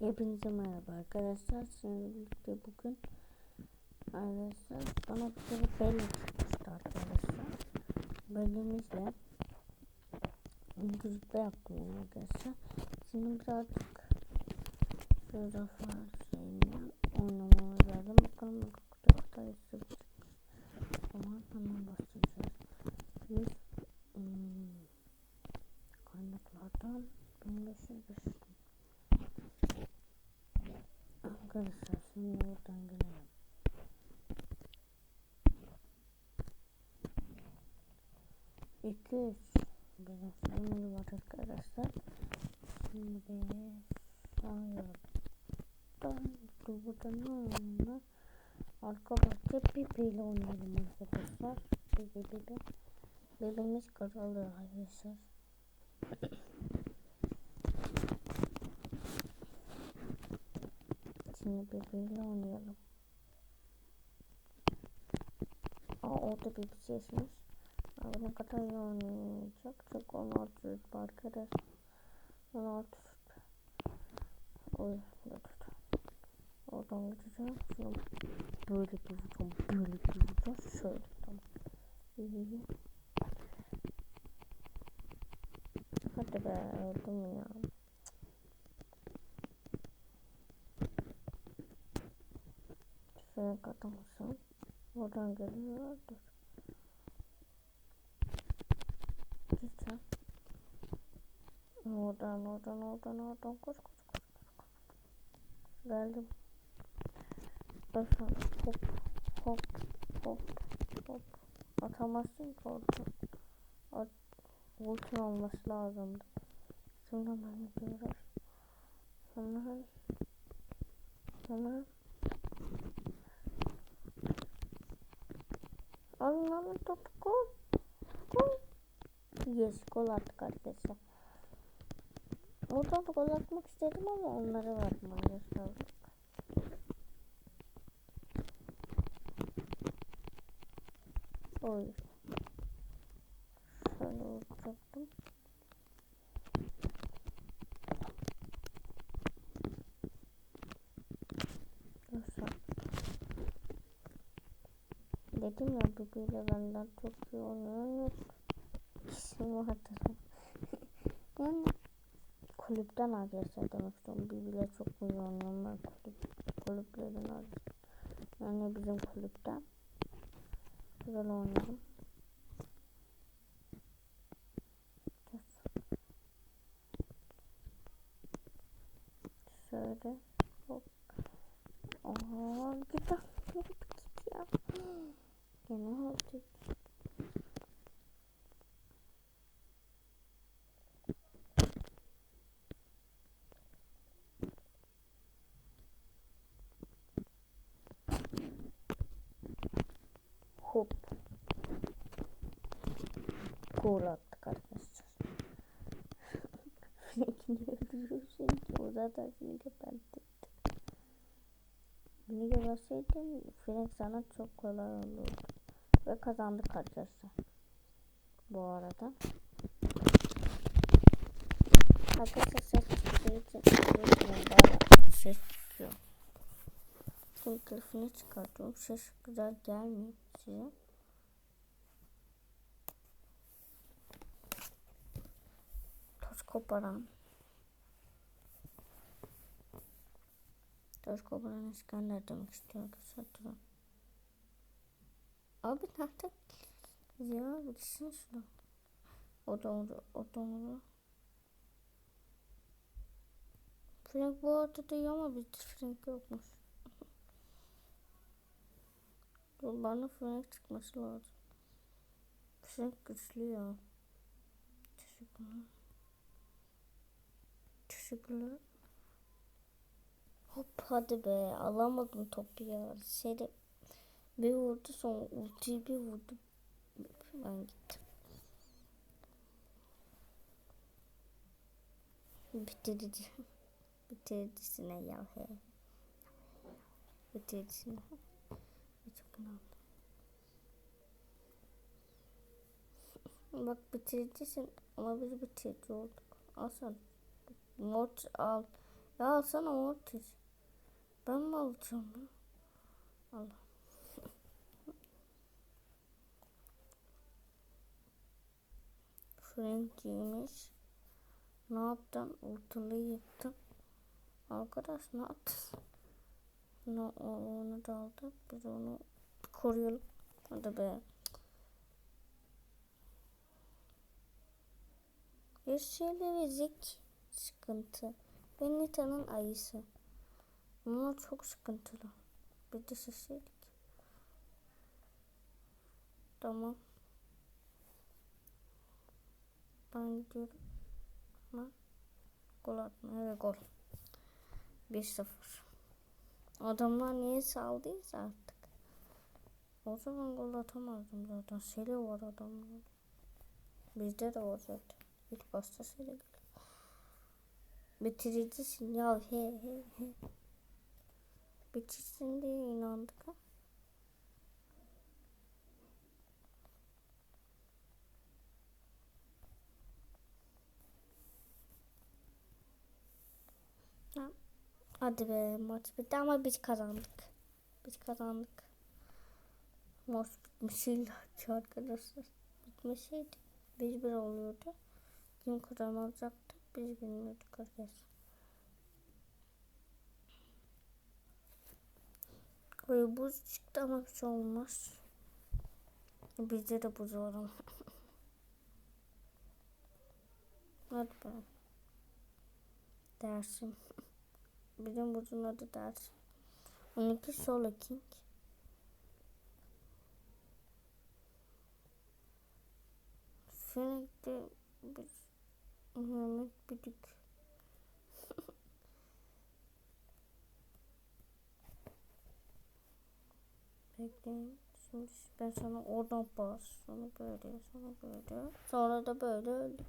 Hepinize merhaba arkadaşlar. Sizinle birlikte bugün arkadaşlar bana bir kere belli çıkmıştı arkadaşlar. Bellimizle İngilizce yaptım arkadaşlar. Şimdi birazcık falan şeyinden oynamamız lazım. Bakalım çıkacak. O zaman hemen başlayacağız. Biz hmm, kaynaklardan 1505 Arkadaşlar şimdi buradan gelelim. İki üç benim sayımız var arkadaşlar. Şimdi sayıyorum. Buradan ne Arka bahçe Pipi ile oynayalım arkadaşlar. Pipi Pipi. Belimiz karalı arkadaşlar. Şimdi birbiriyle oynayalım. Aa orada bir sesimiz. Abi ne kadar iyi oynayacak. Çok 16 rütbe arkadaş. 16 rütbe. Oy dur dur. Oradan gideceğim. Şunu böyle bir vuracağım. Böyle bir vuracağım. Şöyle tamam. İyi. Hadi be öldüm ya. Şuraya katılsın. Oradan geliyor. Dur. Lütfen. Oradan oradan oradan oradan koş koş koş. Geldim. Dur hop hop hop hop. Atamazsın ki orada. At. Ultin olması lazımdı. Şimdi hemen yapıyoruz. Hemen. Hemen. Gol. Gol. Yes gol attık arkadaşlar. Oradan gol atmak istedim ama onlara verdim arkadaşlar. Oy. Şöyle vuracaktım. Nasıl? Dedim ya bibiyle benden çok iyi oynayan yok. İsmi hatırlamıyorum. yani kulüpten arkadaşlar demek istiyorum. Bibiyle çok iyi ben kulüp, kulüplerden arkadaşlar. Yani bizim kulüpten. Güzel oynadım. Şöyle hop. Aa, git git git ya. Gene oldu. Hop. Gol attık arkadaşlar. Frank'ini öldürüyorsun o zaten seni. Bunu geberseydin Frank sana çok kolay olurdu. Ve kazandık arkadaşlar. Bu arada. Arkadaşlar ses ses çıkıyor. Şimdi telefonu çıkartıyorum. Ses güzel gelmiyor size. Toz koparan. Toz koparan İskender demek istiyor arkadaşlar. Abi nerede? Ya gitsin şuna. O orada, o orada. Frank bu arada diyor ama bizde Frank yokmuş. Dur bana Frank çıkması lazım. Frank güçlü ya. Teşekkürler. Teşekkürler. Hop hadi be alamadım topu ya. Şeyde bir vurdu sonra ultiyi bir vurdu. Ben gittim. Bitirdi. Bitircisine ya he. Bitircisine. Çok önemli. Bak bitiricisin ama biz bitirici olduk. Al sen. Not al. Ya alsana Mortis. Ben mi alacağım ya? Allah. Frankie'ymiş. Ne yaptın? Ortalığı yıktın. Arkadaş ne yaptın? Ne, onu da aldık. Biz onu koruyalım. Hadi be. Yeşili ve zik sıkıntı. Ve Nita'nın ayısı. Bunlar çok sıkıntılı. Bir de şişirdik. Tamam. Ben gol atma. Evet gol. 1-0. Adamlar niye saldıysa artık. O zaman gol atamazdım zaten. Seri var adamlar. Bizde de var zaten. İlk başta seri. Bitiricisin ya he he he. Bitirsin diye inandık. Ha. Hadi be maç bitti ama biz kazandık. Biz kazandık. Maç bitmesiyle arkadaşlar. Bitmeseydi bir bir oluyordu. Kim kazanacaktı biz bilmiyorduk arkadaşlar. Böyle buz çıktı ama bir şey olmaz. Bizde de buz var ama. Hadi be. Dersim. Bizim buzun adı dersim. 12 Solo King. Sürekli bir Mehmet Büdük. Bekleyin. Şimdi ben sana oradan bas. Sonra böyle, sonra böyle. Sonra da böyle öldü.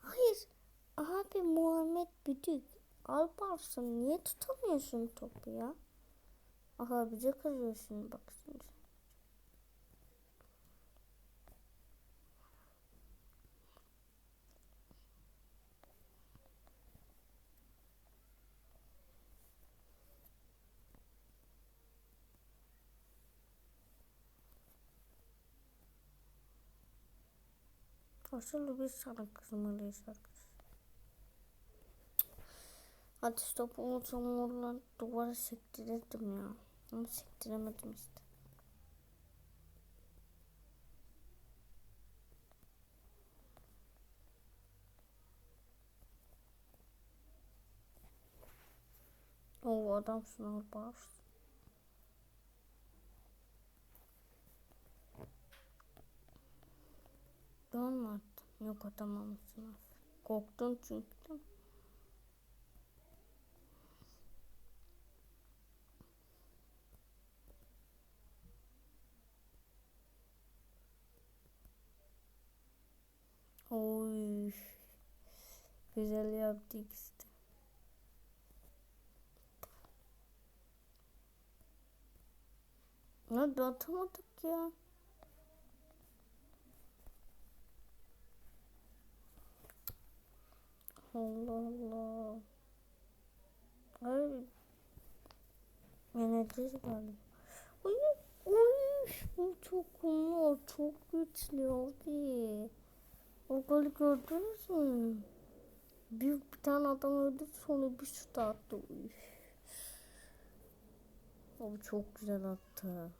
Hayır. Abi Muhammed Büdük. Alparsın. Niye tutamıyorsun topu ya? Aha bize kızıyorsun bak şimdi. Asıl biz sana kızmalıyız arkadaşlar. Stop unutsam oradan duvara sektirirdim ya. Ama sektiremedim işte. O adam sınav bağırsın. Don mu attın? Yok atamamışsın. Korktun çünkü Oy. Güzel yaptık işte. Hadi atamadık ya. Allah Allah. Ay. Yeneceğiz galiba. Uy, uy, bu çok onlar çok güçlü abi. O golü gördünüz mü? Bir, bir tane adam öldü sonra bir şut attı. Uy. Abi çok güzel attı.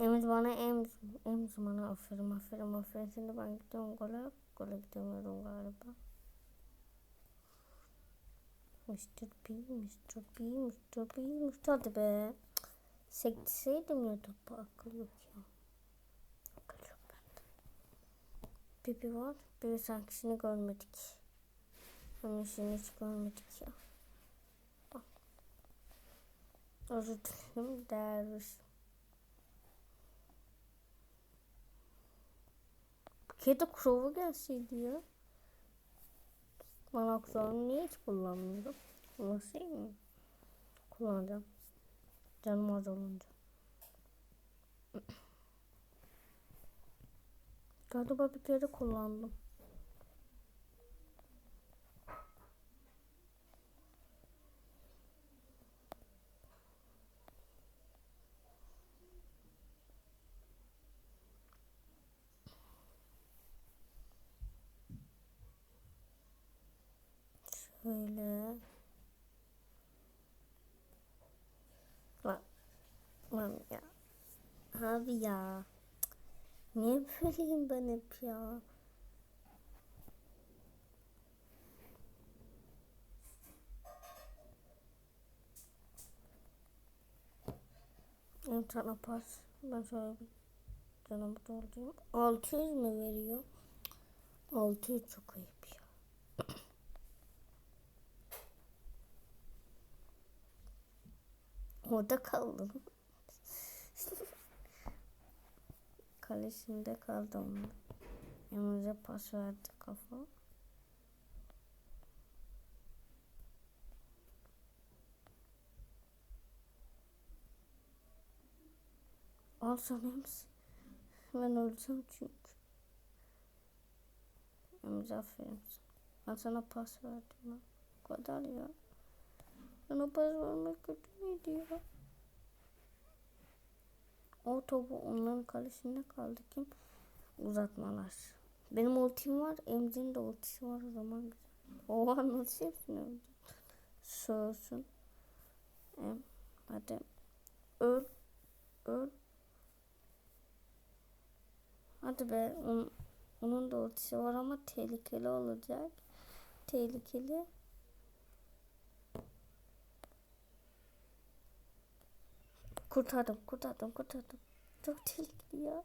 Emz bana emz, emz bana aferin aferin aferin. Şimdi ben gidiyorum gole. Gole gidemiyorum galiba. Mr. P, Mr. P, Mr. P, Mr. Hadi be. Sektiseydim ya topu akıl yok ya. Akıl yok bende. Bibi var. Bibi sanki görmedik. Ama işini hiç görmedik ya. Özür dilerim. Derviş. Kedi Crow'a gelseydi ya. Ben aksuarımı niye hiç kullanmıyorum? Kullanayım mı? Kullanacağım. Canım az olunca. Galiba bir kere kullandım. Şöyle. Bak. Lan ya. Abi ya. Niye böyleyim ben hep ya? Tane pas. Ben şöyle bir canımı doldurayım. 600 mü veriyor? 600 çok ayıp ya. Orada kaldım. Kalesinde kaldım. Emre'ye pas verdi kafa. Al sana Emre. Ben öleceğim çünkü. Emre aferin sana. Ben sana pas verdim. O kadar ya. Sana pas vermek kötü müydü ya? O topu onların kalesinde kaldı kim? Uzatmalar. Benim ultim var. Emre'nin de ultisi var o zaman güzel. Oha nasıl hepsini öldü? Em, hadi. Öl. Öl. Hadi be. Onun, onun da ultisi var ama tehlikeli olacak. Tehlikeli. Kurtardım, kurtardım, kurtardım. Çok tehlikeli ya.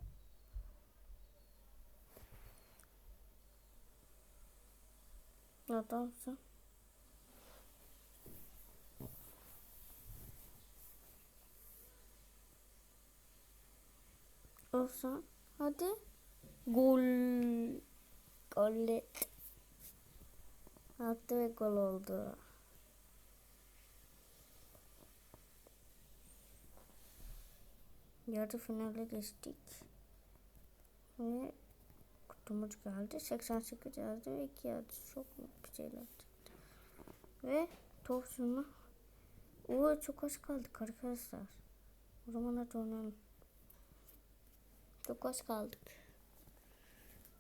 Adamsın. Olsa hadi. Gol. Gol. Attı ve gol oldu. Yarı finale geçtik. Ve kutumuz geldi. 88 yazdı ve 2 yazdı. Çok bir şeyler çıktı. Ve top şunu. Oo çok az kaldık arkadaşlar. O zaman hadi oynayalım. Çok az kaldık.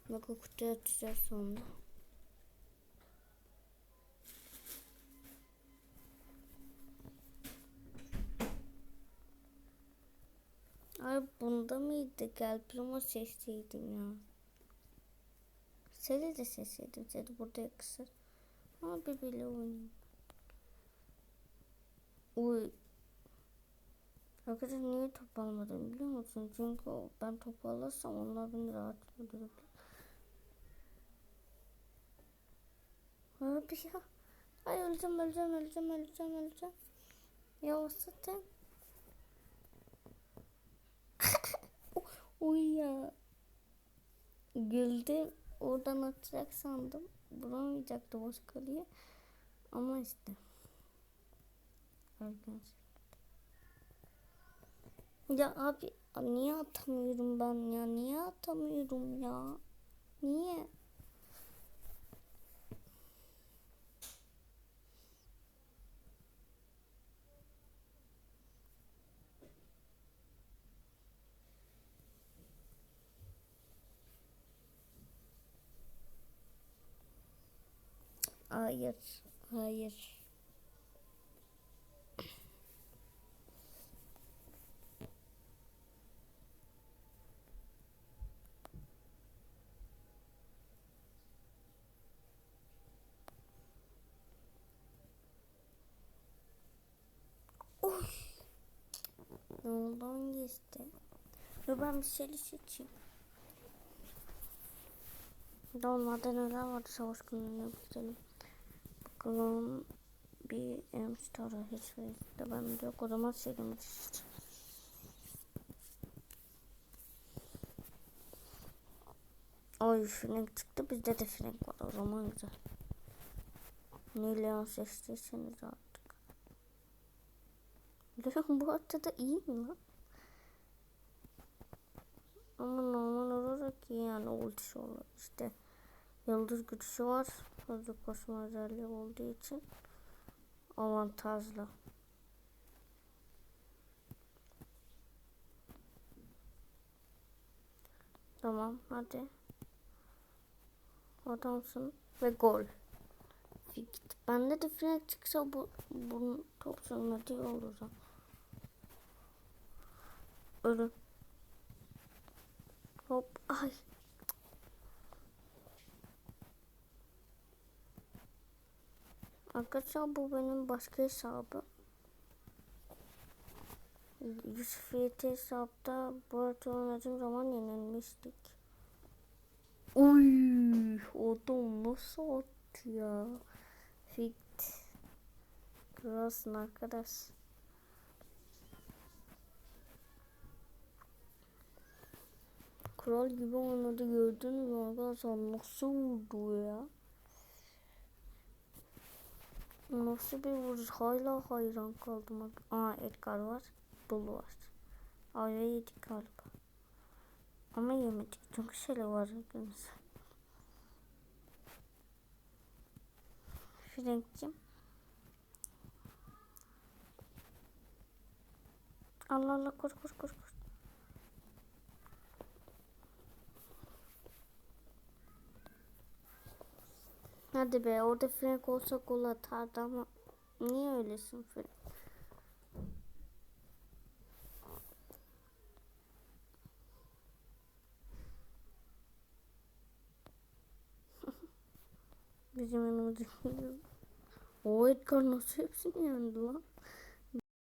Bak o kutuyu açacağız sonra. Bunda mıydı? Gel Primo seçtiydim ya. Seni de seçseydim. Seni burada kısır. Ama birbiriyle oynayayım. Uy. Arkadaşlar niye top almadım biliyor musun? Çünkü ben top alırsam onlar beni rahat öldürür. Abi ya. Ay öleceğim öleceğim öleceğim öleceğim öleceğim. Ya zaten. Uy ya. Güldüm. Oradan atacak sandım. Bulamayacaktı boş kaleye. Ama işte. Ya abi niye atamıyorum ben ya? Niye atamıyorum ya? Niye? Hayır. Hayır. Oy. Yoldan geçti. Dur ben bir şeyler seçeyim. Dolmadan neler vardı savaş günlerine bakalım. Bakalım bir Amstar'a hiç de ben de yok o zaman şeyimi Ay Frank çıktı bizde de Frank var o zaman güzel. Ne Leon seçtiyseniz artık. Leon bu haritada iyi mi lan? Ama normal olarak iyi yani ultisi olur. İşte yıldız gücüsü var. Hızlı koşma özelliği olduğu için avantajlı. Tamam hadi. Adamsın ve gol. Fikt. Bende de frek çıksa bu bunun top sürmedi olur. ha. Ölüm. Hop ay. Arkadaşlar bu benim başka hesabım. Yusuf YT hesapta bu arada oynadığım zaman yenilmiştik. Uy, adam nasıl attı ya? Fit. Kralsın arkadaş. Kral gibi oynadı gördünüz mü arkadaşlar nasıl vurdu ya? Nasıl bir vuruş hala hayran kaldım. Aa Edgar var. Bull var. Ayva yedik galiba. Ama yemedik çünkü şöyle var aklımızda. Frank'cim. Allah Allah koş koş koş koş. Hadi be orada Frank olsa gol atardı ama niye öylesin Frank? Bizim yanımızda. O Edgar nasıl hepsini yendi lan?